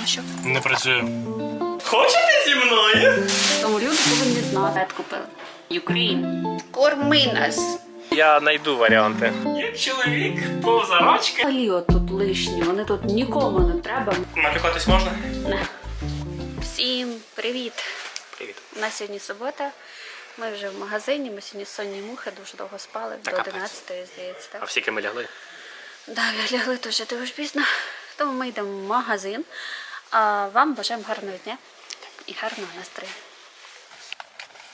Ну що? Не працює. Хочете зі мною? Тому люди повинні знати. Купили. Україн. Корми нас. Я знайду варіанти. Як чоловік повзарачки. Взагалі от тут лишні, вони тут нікому не треба. Матюкатись можна? Не. Всім привіт! Привіт. У нас сьогодні субота. Ми вже в магазині, ми сьогодні сонні мухи дуже довго спали, до капець. 11 здається. А Так? всі ми лягли? Да, лягли дуже дуже пізно. Тому ми йдемо в магазин. А вам бажаємо гарного дня і гарного настрою.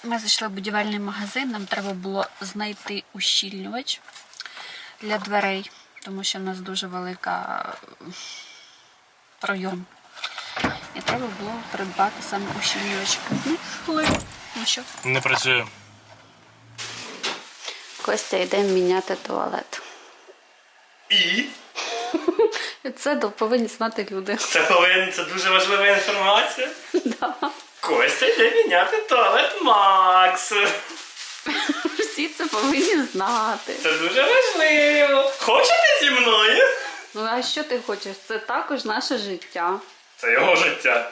Ми зайшли в будівельний магазин, нам треба було знайти ущільнювач для дверей, тому що в нас дуже велика пройом. І треба було придбати саме ущільнювач. Ну що? Не працює. Костя йде міняти туалет. І? Це повинні знати люди. Це повинен, це дуже важлива інформація. Да. Костя йде міняти туалет Макс. Всі це повинні знати. Це дуже важливо. Хочете зі мною? Ну а що ти хочеш? Це також наше життя. Це його життя.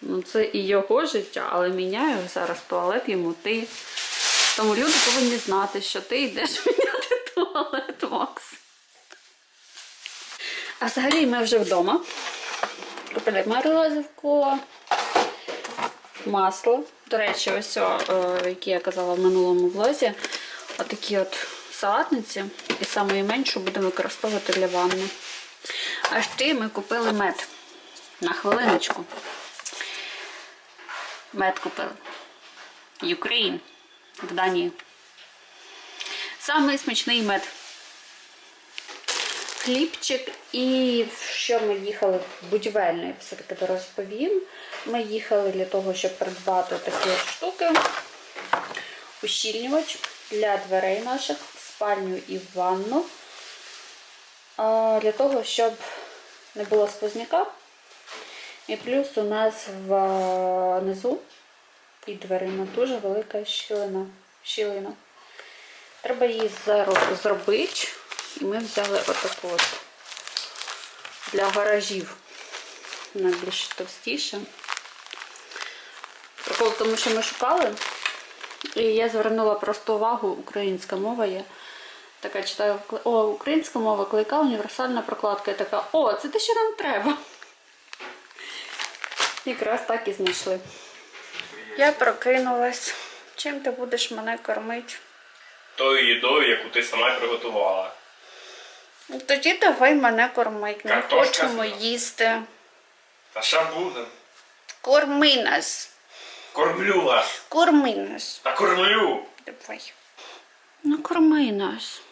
Ну це і його життя, але міняю зараз туалет йому ти. Тому люди повинні знати, що ти йдеш міняти туалет, Макс. А взагалі ми вже вдома. Купили морозивку, масло. До речі, ось, о, е, які я казала в минулому влозі, отакі от салатниці. І самої меншу будемо використовувати для ванни. А ще ми купили мед. На хвилиночку. Мед купили. Україн в Данії. Самий смачний мед. Хлібчик і що ми їхали будівельний, все-таки розповім. Ми їхали для того, щоб придбати такі штуки. Ущільнювач для дверей наших в спальню і ванну. Для того, щоб не було сквозняка. І плюс у нас внизу під дверима дуже велика щілина. щілина. Треба її зараз зробити. І ми взяли отаку от для гаражів. Вона більш товстіша. Прикол тому, що ми шукали. І я звернула просто увагу, українська мова є. Така читаю, о, українська мова, клейка, універсальна прокладка. Я така, о, це те, що нам треба. Якраз так і знайшли. Я прокинулась. Чим ти будеш мене кормити? Тою їдою, яку ти сама приготувала. Ну, Тоді давай мене кормить. Ми Картошка хочемо фрі. їсти. Та що буде? Корми нас. Кормлю вас. Корми нас. Та кормлю. Давай. Ну, корми нас.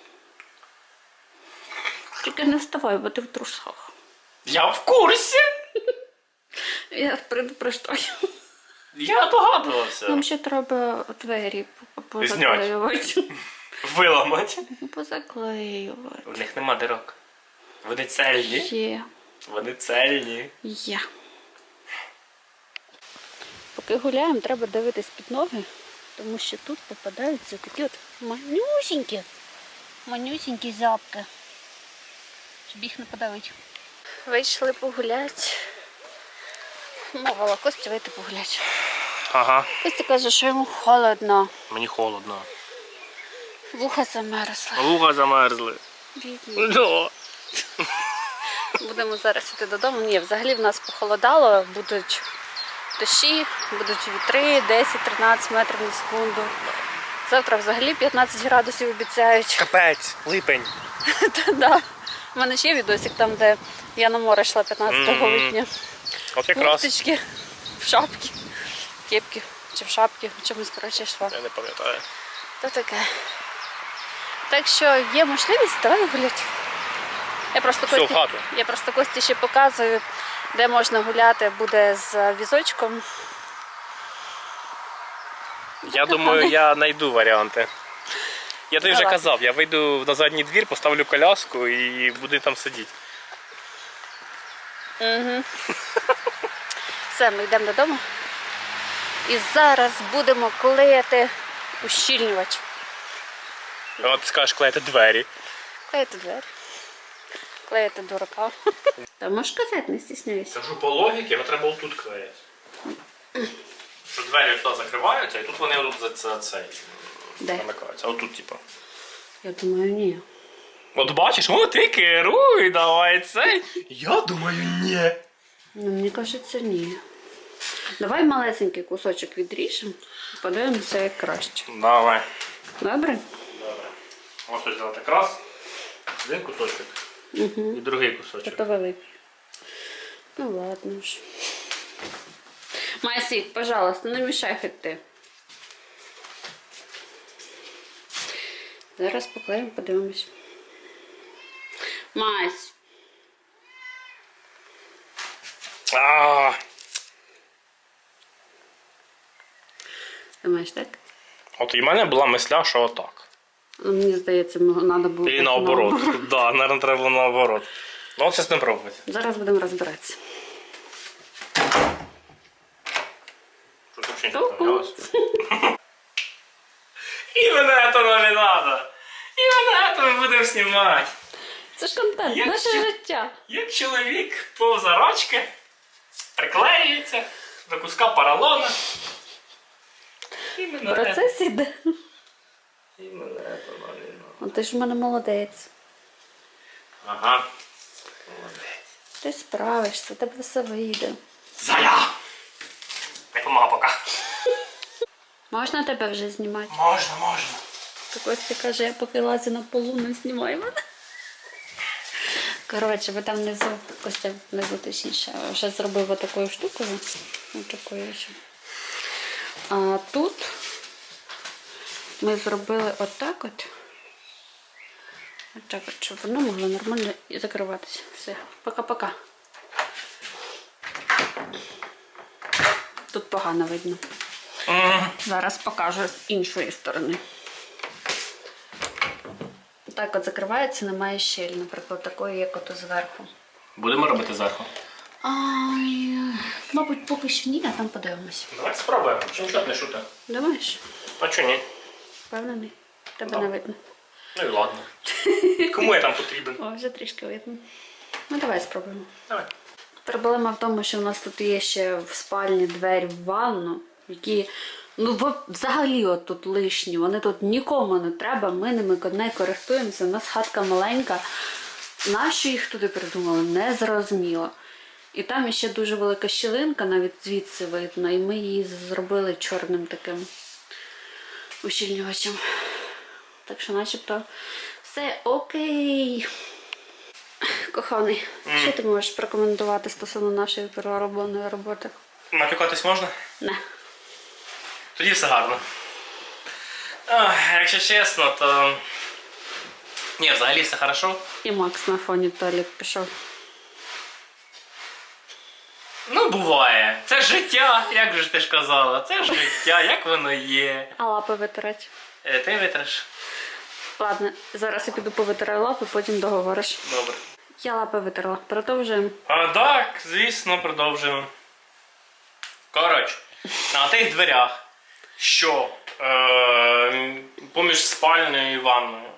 Тільки не вставай, бо ти в трусах. Я в курсі. Я предупреждаю. Я догадувався. Нам ще треба двері по- позаклеювати. Виламать. Позаклеювати. В них нема дирок. Вони цельні. Є. Вони цельні. Є. Поки гуляємо, треба дивитись під ноги, тому що тут попадаються такі от манюсінькі, манюсінькі зябки. Щоб їх не подавити. Вийшли погуляти. Мовила Костя вийти погуляти. Ага. Костя каже, що йому холодно. Мені холодно. Вуха замерзла. Луга замерзли. Бідні. Да. Будемо зараз йти додому. Ні, взагалі в нас похолодало, будуть дощі, будуть вітри 10-13 метрів на секунду. Завтра взагалі 15 градусів обіцяють. Капець, липень. Та да. У мене ще є відосик там, де я на море йшла 15 Мгм. липня. От якраз. Курточки, в шапки, кепки чи в шапки, в чомусь коротше йшла. Я не пам'ятаю. То таке. Так що є можливість, давай гуляти. Я просто Все, в Кості, хату. я просто Кості ще показую, де можна гуляти, буде з візочком. Я думаю, я знайду варіанти. Я тобі вже Давай. казав, я вийду на задній двір, поставлю коляску і буду там сидіти. Угу. Все, ми йдемо додому. І зараз будемо клеїти ущільнювач. От скажеш клеїти двері. Клеїти двері. клеїти дурака. Та можеш казати, не стісняйся. Кажу, по логіці, його треба отут клеїти. Що двері сюди закриваються, і тут вони отут за, за цей Де? замикаються. Отут, типу. Я думаю, ні. От бачиш, о, ти керуй, давай цей. Я думаю, ні. Ну, мені кажеться, ні. Давай малесенький кусочок відріжемо. Подивимося, як краще. Давай. Добре? Ось ось взяти якраз. Один кусочок. Угу. І другий кусочок. Це великий. Ну ладно ж. Масик, пожалуйста, не мішай ти. Зараз поклеїмо, подивимось. Мась, А, думаєш так? От і в мене була мисля, що отак. Мені здається, треба було. І наоборот. Да, наверное, треба було наоборот. Ну, от зараз не пробувати. Зараз будемо розбиратися. Щось взагалі не понравилось. І мене то нам. І мене то ми будемо знімати. Це ж контент, Як наше ще? життя. Як чоловік повза рачки, приклеюється до куска поролона. І мене, Процес іде. І мене надо. О, ти ж в мене молодець. Ага. Молодець. Ти справишся, тебе все вийде. Зая! Не помога поки. Можна тебе вже знімати? Можна, можна. Так Костя каже, я поки лазю на полу, не знімай мене. Коротше, ви там внизу, Костя внизу точніше, вже зробив отакою штукою. Отакою ось. А тут ми зробили отак от. Отак от, щоб воно могло нормально і закриватися. Все, пока-пока. Тут погано видно. Зараз покажу з іншої сторони. Так от закривається, немає щель, наприклад, такої, як ото зверху. Будемо робити зверху. Ай, мабуть, поки що ні, а там подивимось. Давай спробуємо. Чим чот не шути. Думаєш? А чого ні? Впевнений? Тебе не видно. Ну і ладно. Кому я там потрібен? О, вже трішки видно. Ну, давай спробуємо. Давай. Проблема в тому, що в нас тут є ще в спальні двері в ванну, які ну взагалі от тут лишні. Вони тут нікому не треба. Ми ними не користуємося. У нас хатка маленька. Нащо їх туди придумали, не зрозуміло. І там ще дуже велика щілинка, навіть звідси видно, і ми її зробили чорним таким ущільнювачем. Так що, начебто, все окей. Коханий, що ти можеш прокоментувати стосовно нашої переробленої роботи? Матюкатись можна? Не. Тоді все гарно. Ох, якщо чесно, то. Ні, взагалі все хорошо. І Макс на фоні туалет пішов. Ну, буває. Це життя, як же ти ж казала. Це життя, як воно є. А лапи витирати. Е, Ти витреш. Ладно, зараз я піду повитираю лапи, потім договориш. Добре. Я лапи витерла. Продовжуємо. А, так, звісно, продовжуємо. Коротше, на тих дверях, що е, поміж спальнею і ванною,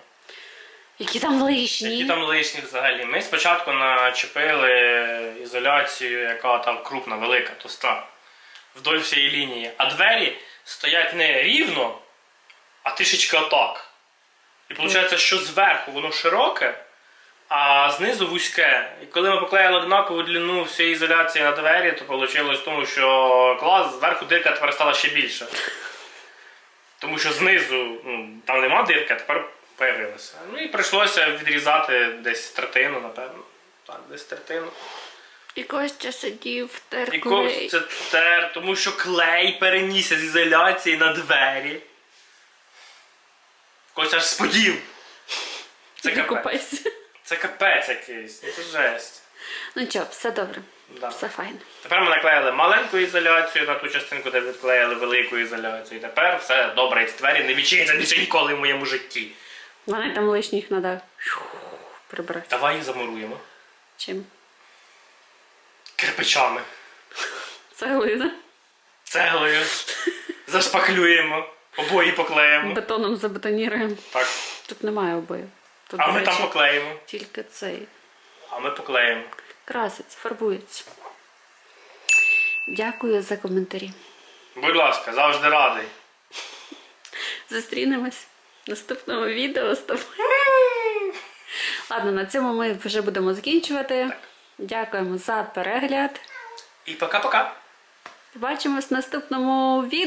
Які там лишні. які там лишні взагалі. Ми спочатку начепили ізоляцію, яка там крупна, велика, тоста, вдоль всієї лінії. А двері стоять не рівно, а трішечки отак. І виходить, що зверху воно широке, а знизу вузьке. І коли ми поклеїли однакову длину всієї ізоляції на двері, то вийшло в тому, що клас зверху дирка тепер стала ще більше. Тому що знизу ну, там нема дирки, а тепер появилася. Ну і прийшлося відрізати десь третину, напевно. Так, десь третину. І Костя сидів, тер І клей. кось це тер, тому що клей перенісся з ізоляції на двері. Кось аж сподів. Це Іди капець. купайся. Це капець якийсь, ну це жесть. Ну чого, все добре. Да. Все файно. Тепер ми наклеїли маленьку ізоляцію на ту частинку, де відклеїли велику ізоляцію. І тепер все добре, і ці двері не відчиняться більше ніколи в моєму житті. Вони там лишніх треба прибрати. Давай їх замуруємо. Чим? Кирпичами, Цеглою, цеглою, зашпаклюємо, обої поклеїмо. Бетоном забетоніруємо. Так. Тут немає обоїв. Тут, А ми там поклеїмо. Тільки цей. А ми поклеїмо. Краситься, фарбується. Дякую за коментарі. Будь ласка, завжди радий. Зустрінемось наступному відео з тобою. Ладно, на цьому ми вже будемо закінчувати. Дякуємо за перегляд. І пока-пока. Побачимось в наступному відео.